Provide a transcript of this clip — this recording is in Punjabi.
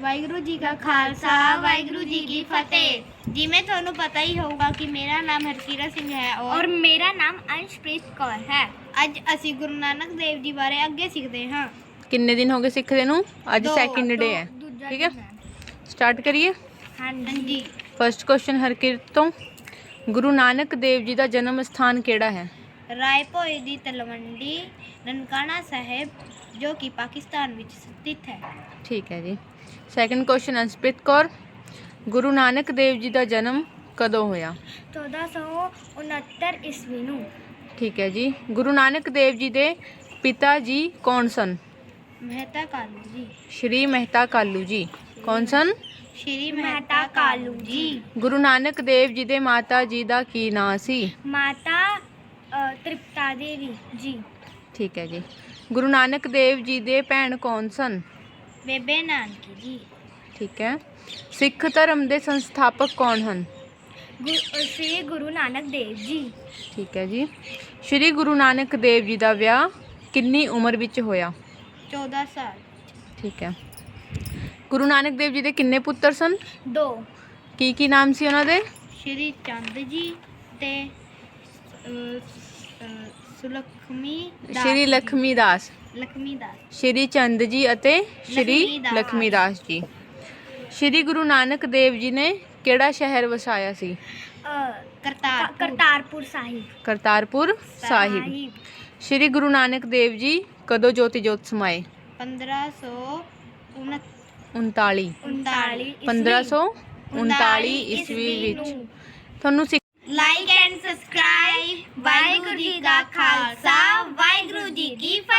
ਵਾਹਿਗੁਰੂ ਜੀ ਕਾ ਖਾਲਸਾ ਵਾਹਿਗੁਰੂ ਜੀ ਕੀ ਫਤਿਹ। ਜਿਵੇਂ ਤੁਹਾਨੂੰ ਪਤਾ ਹੀ ਹੋਊਗਾ ਕਿ ਮੇਰਾ ਨਾਮ ਹਰਕੀਰਤ ਸਿੰਘ ਹੈ ਔਰ ਮੇਰਾ ਨਾਮ ਅੰਸ਼ਪ੍ਰੀਤ ਕੌਰ ਹੈ। ਅੱਜ ਅਸੀਂ ਗੁਰੂ ਨਾਨਕ ਦੇਵ ਜੀ ਬਾਰੇ ਅੱਗੇ ਸਿੱਖਦੇ ਹਾਂ। ਕਿੰਨੇ ਦਿਨ ਹੋ ਗਏ ਸਿੱਖਦੇ ਨੂੰ? ਅੱਜ ਸੈਕਿੰਡ ਡੇ ਹੈ। ਠੀਕ ਹੈ? ਸਟਾਰਟ ਕਰੀਏ? ਹਾਂਜੀ। ਹਾਂਜੀ ਫਰਸਟ ਕੁਐਸਚਨ ਹਰਕਿਰਤ ਤੋਂ। ਗੁਰੂ ਨਾਨਕ ਦੇਵ ਜੀ ਦਾ ਜਨਮ ਸਥਾਨ ਕਿਹੜਾ ਹੈ? ਰਾਏ ਭੋਏ ਦੀ ਤਲਵੰਡੀ ਨਨਕਾਣਾ ਸਾਹਿਬ ਜੋ ਕਿ ਪਾਕਿਸਤਾਨ ਵਿੱਚ ਸਥਿਤ ਹੈ ਠੀਕ ਹੈ ਜੀ ਸੈਕੰਡ ਕੁਐਸਚਨ ਅੰਸ਼ਪ੍ਰੀਤ ਕੌਰ ਗੁਰੂ ਨਾਨਕ ਦੇਵ ਜੀ ਦਾ ਜਨਮ ਕਦੋਂ ਹੋਇਆ 1469 ਈਸਵੀ ਨੂੰ ਠੀਕ ਹੈ ਜੀ ਗੁਰੂ ਨਾਨਕ ਦੇਵ ਜੀ ਦੇ ਪਿਤਾ ਜੀ ਕੌਣ ਸਨ ਮਹਿਤਾ ਕਾਲੂ ਜੀ ਸ਼੍ਰੀ ਮਹਿਤਾ ਕਾਲੂ ਜੀ ਕੌਣ ਸਨ ਸ਼੍ਰੀ ਮਹਿਤਾ ਕਾਲੂ ਜੀ ਗੁਰੂ ਨਾਨਕ ਦੇਵ ਜੀ ਦੇ ਮਾਤਾ ਜੀ ਦਾ ਕੀ ਨਾਂ ਸੀ ਮਾਤਾ ਤ੍ਰਿਪਤਾ ਦੇਵੀ ਜੀ। ਠੀਕ ਹੈ ਜੀ। ਗੁਰੂ ਨਾਨਕ ਦੇਵ ਜੀ ਦੇ ਭੈਣ ਕੌਣ ਸਨ? ਬੇਬੇ ਨਾਨਕੀ ਜੀ। ਠੀਕ ਹੈ। ਸਿੱਖ ਧਰਮ ਦੇ ਸੰਸਥਾਪਕ ਕੌਣ ਹਨ? ਗੁ- ਅ, ਸ੍ਰੀ ਗੁਰੂ ਨਾਨਕ ਦੇਵ ਜੀ। ਠੀਕ ਹੈ ਜੀ। ਸ਼੍ਰੀ ਗੁਰੂ ਨਾਨਕ ਦੇਵ ਜੀ ਦਾ ਵਿਆਹ ਕਿੰਨੀ ਉਮਰ ਵਿੱਚ ਹੋਇਆ? 14 ਸਾਲ। ਠੀਕ ਹੈ। ਗੁਰੂ ਨਾਨਕ ਦੇਵ ਜੀ ਦੇ ਕਿੰਨੇ ਪੁੱਤਰ ਸਨ? ਦੋ। ਕੀ ਕੀ ਨਾਮ ਸੀ ਉਹਨਾਂ ਦੇ? ਸ਼੍ਰੀ ਚੰਦ ਜੀ ਤੇ ਸੁਲਖਮੀ ਸ਼੍ਰੀ। ਲਖਮੀ ਦਾਸ ਲਖਮੀ ਦਾਸ ਸ਼੍ਰੀ ਚੰਦ ਜੀ ਅਤੇ ਸ਼੍ਰੀ ਲਖਮੀ ਦਾਸ। ਜੀ ਸ਼੍ਰੀ ਗੁਰੂ ਨਾਨਕ ਦੇਵ ਜੀ ਨੇ ਕਿਹੜਾ ਸ਼ਹਿਰ ਵਸਾਇਆ ਸੀ ਕਰਤਾਰ ਕਰਤਾਰਪੁਰ ਸਾਹਿਬ ਕਰਤਾਰਪੁਰ ਸਾਹਿਬ ਸ਼੍ਰੀ ਗੁਰੂ ਨਾਨਕ ਦੇਵ ਜੀ ਕਦੋਂ ਜੋਤੀ ਜੋਤ ਸਮਾਏ 1539 39 39 1539 ਈਸਵੀ ਵਿੱਚ ਤੁਹਾਨੂੰ ਲਾਈਕ ਵਾਹਿਗੁਰੂ ਜੀ ਦਾ ਖਾਲਸਾ ਵਾਹਿਗੁਰੂ ਜੀ ਕੀ ਫਤਿਹ